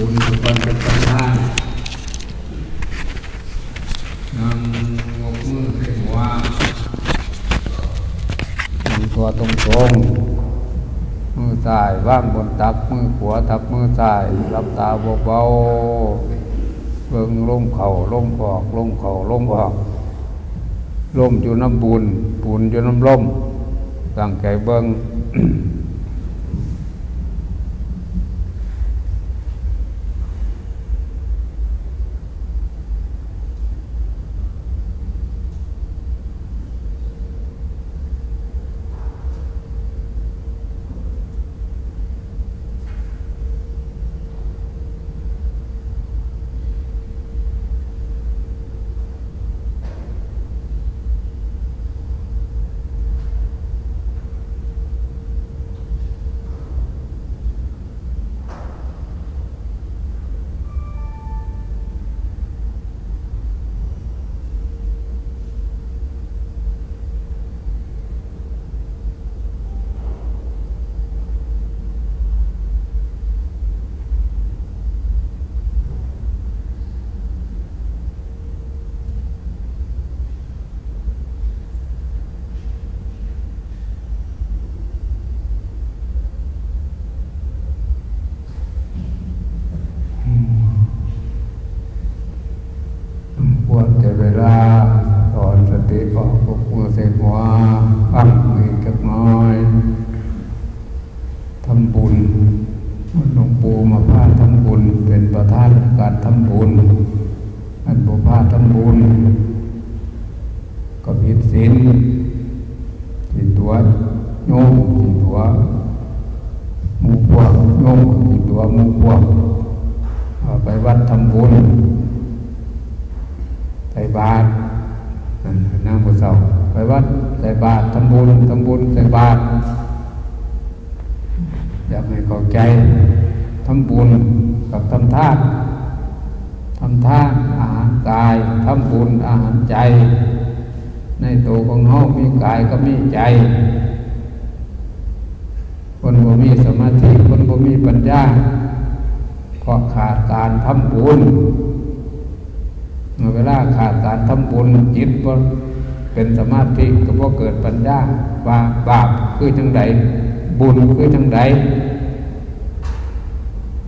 บุญทุกคนเป็นประธานนั่งงกมือใส่หัวนั่งตัวตรงตรงๆ มือซ้ายว่างบนตัก มือขวาทับมือซ้ายรับตาเบาๆเบิ่งลมเข่าลมออกลมเข่าลมออกลมอยู่น้ำบุญบุญอยู่น้ำลมตั้งใจเบิ่ง ควรจะเวลาสอนสติออกพวกมือใส่หัวปั้งมือจักหน้อยทำบุญหลวงปู่มาพาทำบุญ เป็นประธานในการทำบุญอันบุพาทำบุญ ก็ผิดศีลที่ตัวโยมที่ตัวมู่พวกโยมที่ตัวมู่พวกไปวัดทำบุญใส่บาตรนั่นนั่งบนเสาไปวัดใส่บาตรทำบุญทำบุญใส่บาตรอยากให้เข้าใจทำบุญกับทำทานทำทานอาหารกายทำบุญอาหารใจ ในตัวของเฮามีกายก็มีใจ คนบ่มีสมาธิ คนบ่มีปัญญาเพราะขาดการทำบุญเมื่อเวลาขาดการทำบุญจิตบ่เป็นสมาธิก็บ่เกิดปัญญาว่าบาปคือจังใดบุญคือจังใด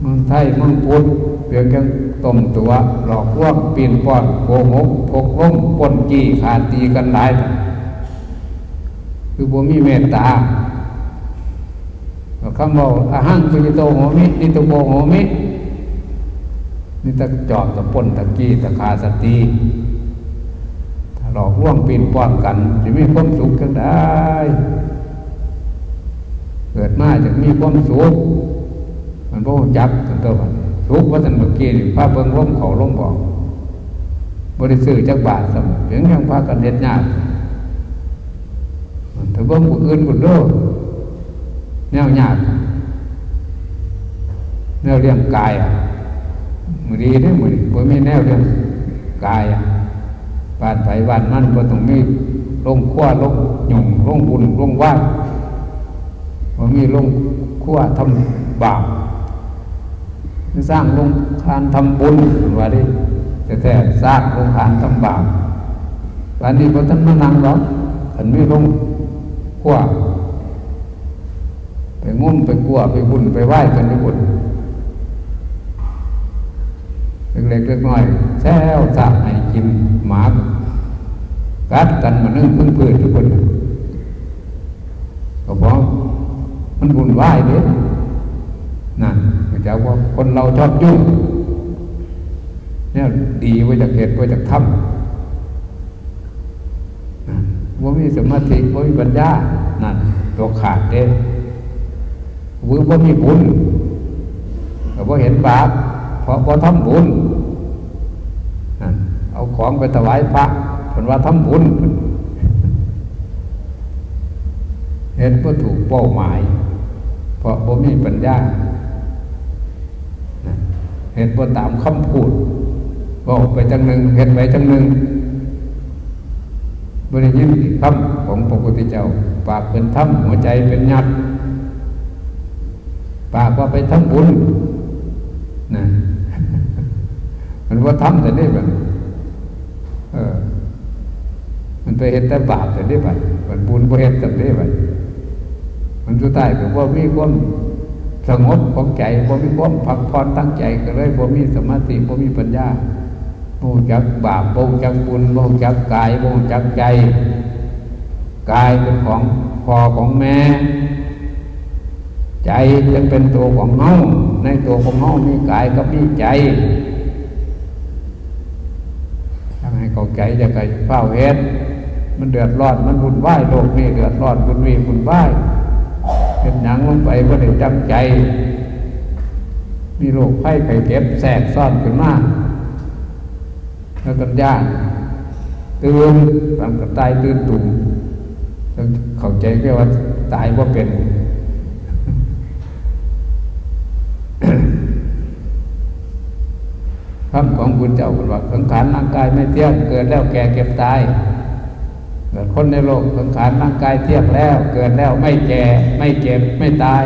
เมืองไทยเมืองพุทธเพียงแค่ ต้มตัวหลอกลวงปีนป้อนโกหกพกล้มปนจี้ขาดตีกันหลาย คือบ่มีเมตตาคำบอกอาหังคุจิโตโหมินิโตโกโหมินี่ตะจอบตะปนตะกี้ตะคาสติถ้าหลอกลวงปีนป้อนกันจะมีความสุขกันได้ เกิดมาจะมีความสุขมันบ่จักกันตัวมัน สุขว่าท่านเมื่อกี้นี่พาเบิ่งล้มเขาล้มบอกบริสุทธิ์จักบาทสมเพียงยังพากันเฮ็ดยากถ้าเบิ่งผู้อื่นผู้เด้อแนวยากแนวเลี้ยงกายอะมือดีเด้มือบ่มีแนวเรื่องกายอะบานไผบานมันบ่ต้องมีลงขั้วลงหยุ่งลงบุญลงว่านบ่มีลงขั้วทำบาป สร้างลงคานทำบุญว่าดิแต่แท้สร้างลงคานทำบาปบ้านนี้บ่ทันมานั่งหรอกคันมีลงขั้วไปงุ่มไปกลัวไปบุญไปไหว้กันไปบุญเล็กๆเล็กน้อยแซวสาให้กินหมากัดกันมานึ่งพึ่งพืชทุกคนก็บอกมันบุญไหวายเด้นั่นะ จ้าว่าคนเราชอบยุ่งเนี่ยดีไว้จากเหตุไว้จากธรรมว่ามีสมาธิว่ามีปัญญานั่นตัวขาดเด้วือว่ามีบุญก็ว่าเห็นบาปเพราะพอทำบุญเอาของไปถวายพระผลว่าทำบุญเห็นว่าถูกเป้าหมาย เพราะบ่มีปัญญา เห็นว่าตามคำพูดบอกไปจังหนึ่งเห็นไปจังหนึ่งบริยินคำของพระพุทธเจ้า ปากเป็นถ้ำหัวใจเป็นยัดปากว่าไปทำบุญนะมันว่าทำแต่ได้แบบเออ มันไปเห็นแต่บาปแต่ได้แบบมันบุญบ่เห็นแต่ได้แบบมันสุดท้ายก็ว่ามีความ สงบของใจบ่มีความพักผ่อนตั้งใจก็เลยบ่มีสมาธิบ่มีปัญญาบ่จักบาปบ่จักบุญบ่จักกายบ่จักใจกายเป็นของพ่อของแม่ ใจจะเป็นตัวของเฮาในตัวของเฮามีกายกับมีใจทำให้เข้าใจจะไปเฝ้าเฮ็ดมันเดือดร้อนมันวุ่นวายโลกนี้เดือดร้อนวุ่นวีวุ่นวาย เป็นหยังลงไปก็ได้จำใจ มีโรคไข้ไข้เจ็บแทรกซ่อนขึ้นมาแล้วกันยากตื่นตามกระตายตื่นตุ่มต้องเข้าใจแค่ว่าตายว่าเป็นคำของคุณเจ้าคุณว่าสังขารร่างกายไม่เที่ยงเกิดแล้วแก่เก็บตาย เกิดคนในโลกสังขารร่างกายเที่ยงแล้ว เกิดแล้วไม่แก่ไม่เจ็บไม่ตาย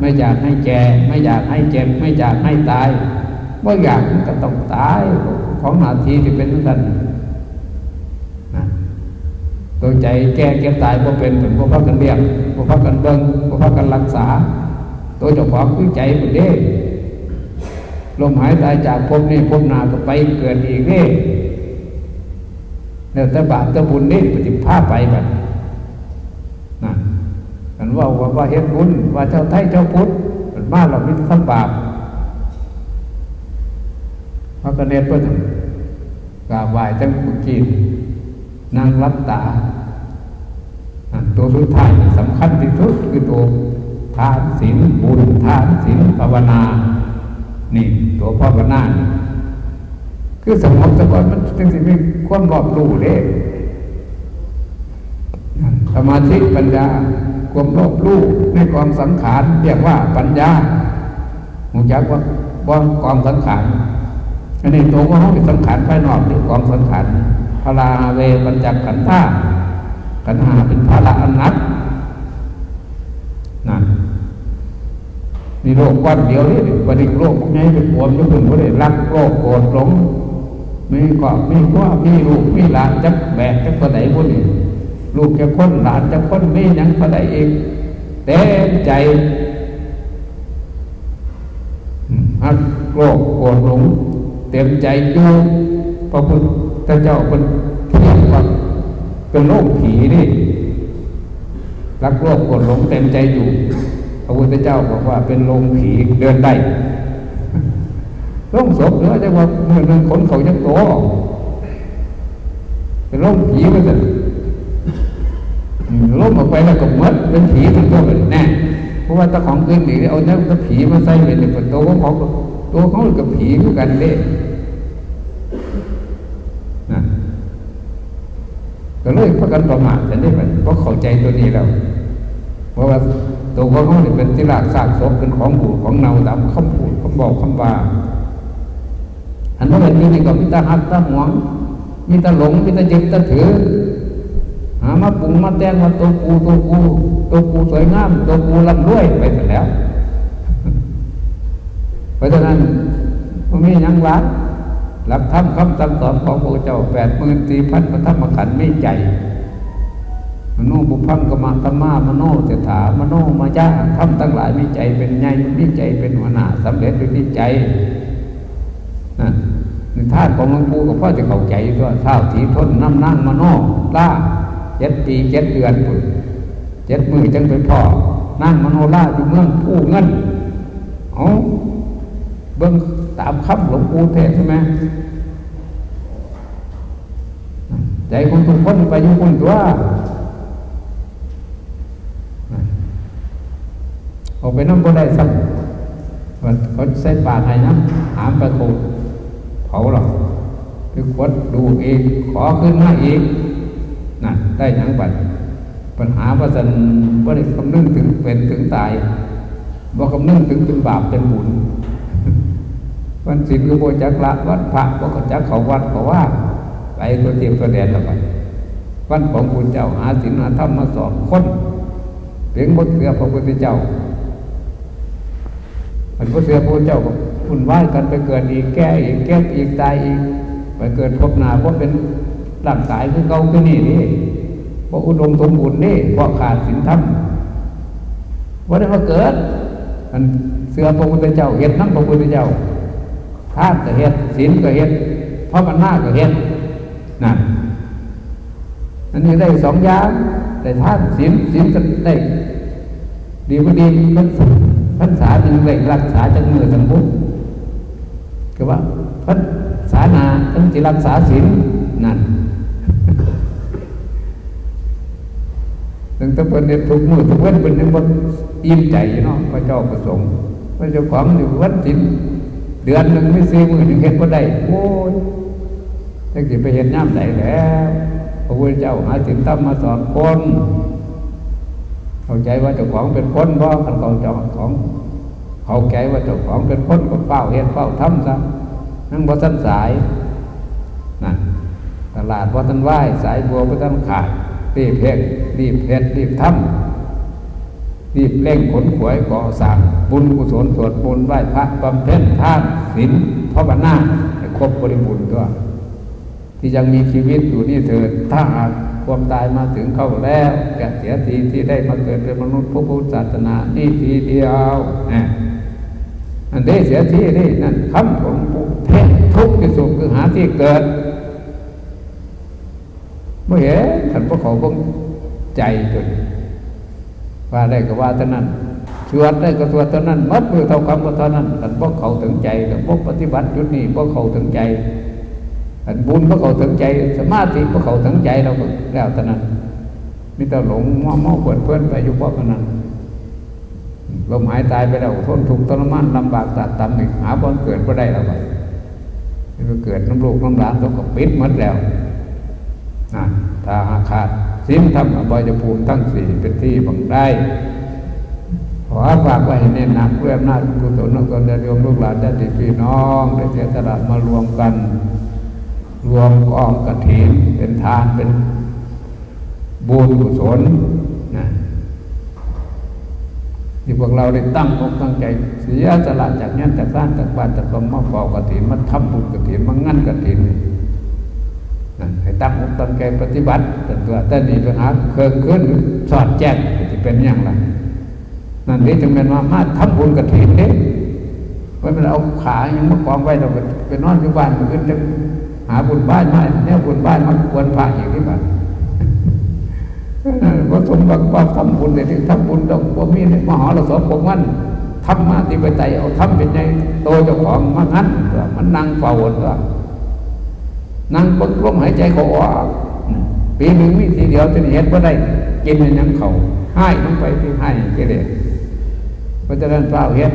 ไม่อยากให้แก่ไม่อยากให้เจ็บ ไม่อยากให้ตายเมื่ออยากก็ต้องตายของหาทีที่เป็นนั้นนะตัวใจแก่เก็บตายพอเป็นเป็นพวกพักกันเรียกพวกพักกันเบิ้งพวกพักกันรักษา ตัวเจ้าของคือใจเป็นเด้ลมหายตายจากภพนี้ภพหนาก็ไปเกิดอีกนี่ แล้วแต่บาปแต่บุญนี่ปฏิภาพไปแบบนั่นกันว่าว่าเฮ็ดบุญว่าเจ้าไทยเจ้าพุทธเป็นบ้าเราไม่ทำบาปพระกเนตเพื่อนกราบไหว้จังกุกีนนางรับตาตัวสุดท้ายสำคัญที่สุดคือตัวทานศีลบุญทานศีลภาวนา นี่ ตัวพ่อกับน้านี่ คือสมองสะกอนมันจึงสิมีความรอบรู้เด้สมาธิปัญญา ความรอบรู้ในความสังขารเรียกว่าปัญญาหูจักว่าว่าความสังขารอันนี้ตัวของเขาเป็นสังขารภายนอกนี่ความสังขารพลาเวปัญจขันธาขันหาเป็นภาระอันนักนั่นมีโรคก้อนเดียวนี่วันนี้โรคพวกนี้เป็นปวมยุบหุ่นก็ได้รักโรคโกรธหลง มีกอบมีพ่อมีลูกมีหลานจักแบกจักกระไดพวกนี้ลูกจะค้นหลานจะค้นมียังกระไดเองเต็มใจฮักโรคโกรธหลงเต็มใจอยู่พระพุทธเจ้าเป็นเทียบว่าเป็นโรคผีนี่รักโรคโกรธหลงเต็มใจอยู่ พระพุทธเจ้าบอกว่าเป็นโรงผีเดินได้ รงศพหรือจะว่าเมื่อนึงขนเขาจะโตเป็นโรงผีก็จะล้มออกไปแล้วก็มัดเป็นผีเป็นตัวเป็นแน่เพราะว่าถ้าของอื่นหนีเอาเนื้อผีมาใส่เป็นตัวตัวของเขาตัวเขากับผีคือนกันเด้นะก็เลยพากันประมาทกันได้ไหมเพราะเข้าใจตัวนี้แล้วเพราะว่าตัวของเขาเนี่เป็นที่รากซากศพเป็นของบูดของเน่าตามคำพูดคำบอกคำว่า อันนั้นเป็นนี่ก็มีตาหักตาหวง มีตาหลงมีตายึดตาถือ หามาปรุงมาแต่งว่าตัวกูตัวกูตัวกูสวยงามตัวกูร่ำรวยไปหมดแล้ว เพราะฉะนั้นมันมียังรักหลักธรรมคำสั่งสอนของพระเจ้าแปดหมื่นสี่พันพระธรรมขันธ์ไม่ใจมโนบุพังกมาธรรมามโนเสถามโนมายาทำตั้งหลายมีใจเป็นใหญ่มีใจเป็นหัวหน้าสำเร็จด้วยที่ใจ นะนิทานของหลวงปู่กับพ่อจะเข้าใจด้วยเท่าถีทนน้ำนั่งมโนล่าเจ็ดปีเจ็ดเดือนปุ่นเจ็ดมือจังไปพ่อนั่งมโนล่าอยู่เมืองผู้เงินเอาเบิ้งตามคำหลวงปู่เทศใช่ไหมใจของทุกคนไปอยู่คนตัวออกไปน้ำบ่ได้สักเขาใส่ปากให้น้ำหามประตู เผาหรอกคือขวดดูเองขอขึ้นมาอีกนั่นได้ยังบัดปัญหาว่าสันว่าได้คำนึงถึงเป็นถึงตายว่าคำนึงถึงเป็นบาปเป็นบุญวันศีลก็โบจักละวัดพระก็จักเขาวัดเขาว่าไปตัวเทียมตัวแดนละไปวันของคุณเจ้าหาศีลหาธรรมมาสอนคนเพียงบทเสือพระพุทธเจ้ามันก็เสือพระเจ้า ก็วุ่นวากันไปเกิดอีกแก่อีกเก็บอีกตายอีก ไปเกิดพบหนาเพราะเป็นร่างกายคือเก่าคือนี่นี่เพราะอุดมสมบูรณ์นี่เพราะขาดศีลธรรมว่าได้มาเกิดมันเสือพระพุทธเจ้าเห็ดน้ำพระพุทธเจ้าท่านก็เห็ดศีลก็เห็ดพราะมันหน้าก็เห็ดนั่นอันนี้ได้สองอย่างแต่ท่านศีลศีลก็ได้ดีพอดีพรรษาพรรษาหนึ่งเลยรักษาจังมือจังบุญ พรรษานาตั้งจิรักษาศีลนั่นตั้งแต่เป็นเนี่ยทุกมือทุกวันเป็นยังบนอิ่มใจเนาะพระเจ้าประสงค์พระเจ้าของอยู่วัดศีลเดือนหนึ่งไม่ซื้อมือหนึ่งเห็นก็ได้โอ้ยตั้งแต่ไปเห็นย่ำไหนแล้วพระพุทธเจ้าหาถึงตั้มมาสอนคนเข้าใจว่าเจ้าของเป็นคนบ่คันเขาเจ้าของ เข้าใจว่าเจ้าของเป็นคนก็เฝ้าเฮ็ดเฝ้าทำซะ นั่งบ่ทันสายนั่นตลาดบ่ทันไหวสายบัวบ่ทันขาดรีบเฮ็ดรีบเฮ็ดรีบทำรีบเร่งขนขวยก่อสร้างบุญกุศลสวดมนต์ไหว้พระบำเพ็ญทานศีลภาวนาให้ครบบริบูรณ์ตัว ที่ยังมีชีวิตอยู่นี่เถิดถ้าหากความตายมาถึงเข้าแล้วจะเสียทีที่ได้มาเกิดเป็นมนุษย์พระพุทธศาสนานี่ทีเดียวนะ อันนี้เสียทีนี่นั่นคำของปุเทศทุกข์ที่สุดคือหาที่เกิดเมื่อเห็นขันพวกเขาคงใจจนว่าได้ก็ว่าเท่านั้นสวดได้ก็สวดเท่านั้นมัดมือเท่าคำก็เท่านั้นขันพวกเขาถึงใจแต่พวกปฏิบัติจุดนี้พวกเขาถึงใจอันบุญพระเขาถึงใจ สมาธิพระเขาถึงใจเราก็แล้วแต่านั้นมิต่หลงมั่วเมาเปิดเพื่อนไปอยู่เพรานั้น ลมหายตายไปแล้วทนทุกข์ทรมานลำบากตัดตำอีกหาบอลเกิดก็ได้แล้วไปมันเกิดน้ำลูกน้ำหลานเขาก็ปิดหมดแล้วนะถ้าหาขาดสิ้นทำอบายภูมิทั้งสี่เป็นที่บังได้ ขอฝากไว้ให้นนหนักเพื่ออำนาจกุศลนกนโยมลูกหลานญาติพี่น้องได้เสียสละมารวมกัน รวมกองกระถินเป็นทานเป็นบุญกุศลนะ ที่พวกเราได้ตั้งอกตั้งใจ เสียสละจากนี้จากร้านจากบ้านจากกองมาเฝ้ากระถินมาทำบุญกระถินมางั้นกระถินนะให้ตั้งอกตั้งใจปฏิบัติแต่ตัวแต่นี้ปัญหาเครื่องขึ้นสอดแจ้งจะเป็นอย่างไรนั่นนี่จึงเป็นว่ามาทำบุญกระถินเนี่ยว่ามันเอาขายังมากองไว้เราไปนอนอยู่บ้านมันขึ้นจะหาบุญบ้านมาเนี่ยบุญบ้านมาควรพระอย่างนี้บ้าง ว่าสมบัติควาทำบุญเลยที่ทำบุญต้องว่ามีมหาเราสมผมมันทำมาที่ไปไตเอาทำเป็นไงโตเจ้าของมางั้นมันนั่งเฝ้าก็นั่งปกลมหายใจเขาออกปีหนึ่งมีทีเดียวจะเห็นว่าได้ กินในยังเขาให้ลงไปที่ให้กิเลสเพราะฉะนั้นเฝ้าเห็น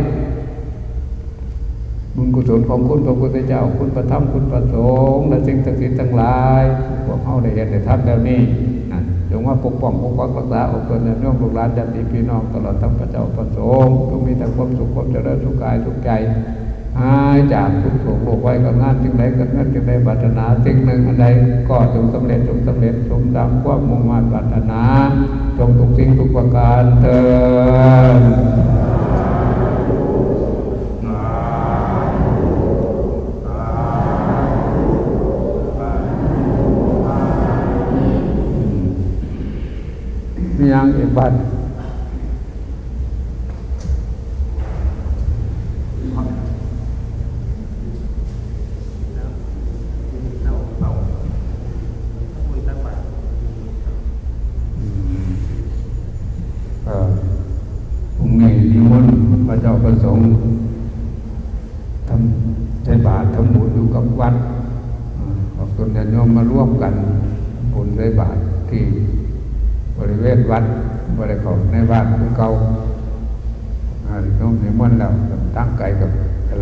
บุญกุศลของคุณพระพุทธเจ้า คุณพระธรรมคุณพระสงฆ์และสิ่งศักดิ์สิทธิ์ทั้งหลายพวกเขาได้เห็นได้ทำแบบนี้จ งว่าปกป้องปกปักรักษาอกตนในเรื่องลูกหลานญาติพี่น้องตลอดทั้งพระเจ้าพระสงฆ์จงมีแต่ความสุขความเจริญสุขกายสุขใจหายจากทุกโศกโรคไว้กับงานจึงใดกับงานจึงใดปรารถนาสิ่งหนึ่งอันใดก็จงสำเร็จจงสำเร็จสมดังความมุ่งมั่นปรารถนาจงทุกสิ่งทุกประการเถิด บ้านเอ่อองค์นี้นิมนต์พระเจ้าประสงค์ทำใช้บาตรทำบุญอยู่กับวัดอ่าขอบคุณญาติโยมมาร่วมกันบุญใช้บาตรที่บริเวณวัด บริเวณในบ้านคือเก่าอ่าโยมนิมนต์แล้วตั้งใจกับ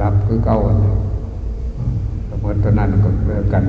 รับคือเก่าอันนี้อ่าเสมอตอนนั้นก็เลิกกัน